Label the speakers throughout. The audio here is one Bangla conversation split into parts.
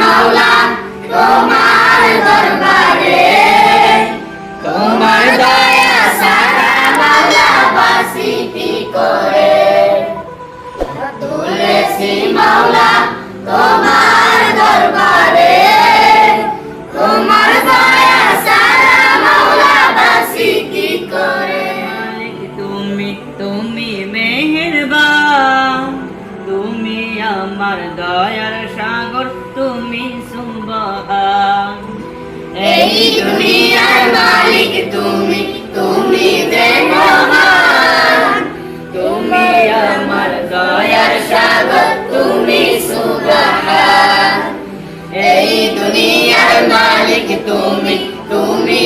Speaker 1: মাওলা তোমার দরবারে। তোমার দয়া সারা মাওলা বাসিতি করে? তুলেছি মাওলা তোমার দয়ার সাগর, তুমি সুবহান এই দুনিয়ার মালিক তুমি তুমি দেহমান তুমি আমার দয়ার সাগর, তুমি সুবহান।
Speaker 2: এই দুনিয়ার
Speaker 1: মালিক তুমি তুমি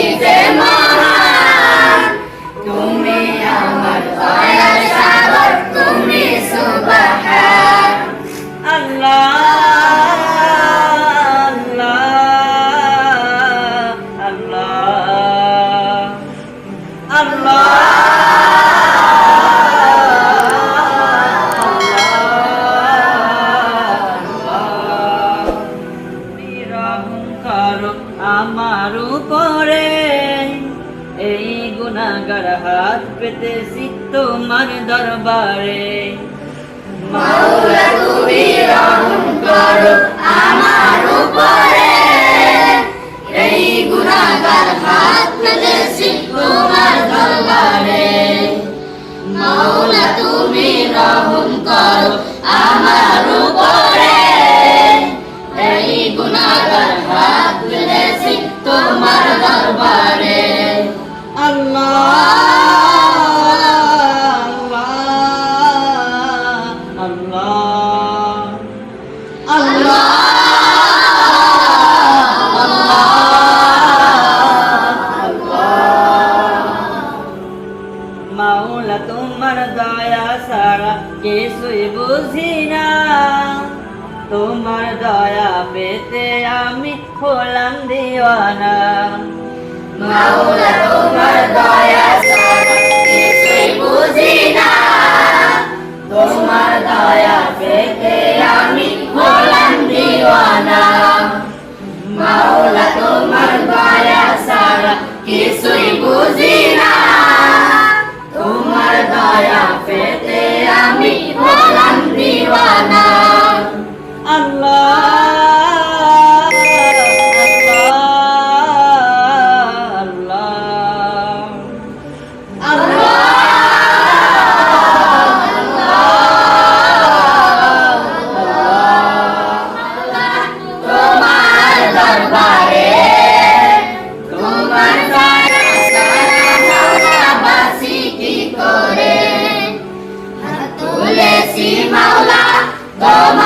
Speaker 1: আমার উপরে। এই গুণাগার হাত পেতেছি তোমার দরবারে। করো আমার উপরে। এই গুনাহগার হাত পেতেছি তোমার দরবারে।
Speaker 2: আমার উপরে। কিছুই বুঝি না। তোমার দয়া পেতে আমি হলাম দিওয়ানা।
Speaker 1: মাওলা, তোমার দয়া বুঝি তোমার মাওলা, তোমার Come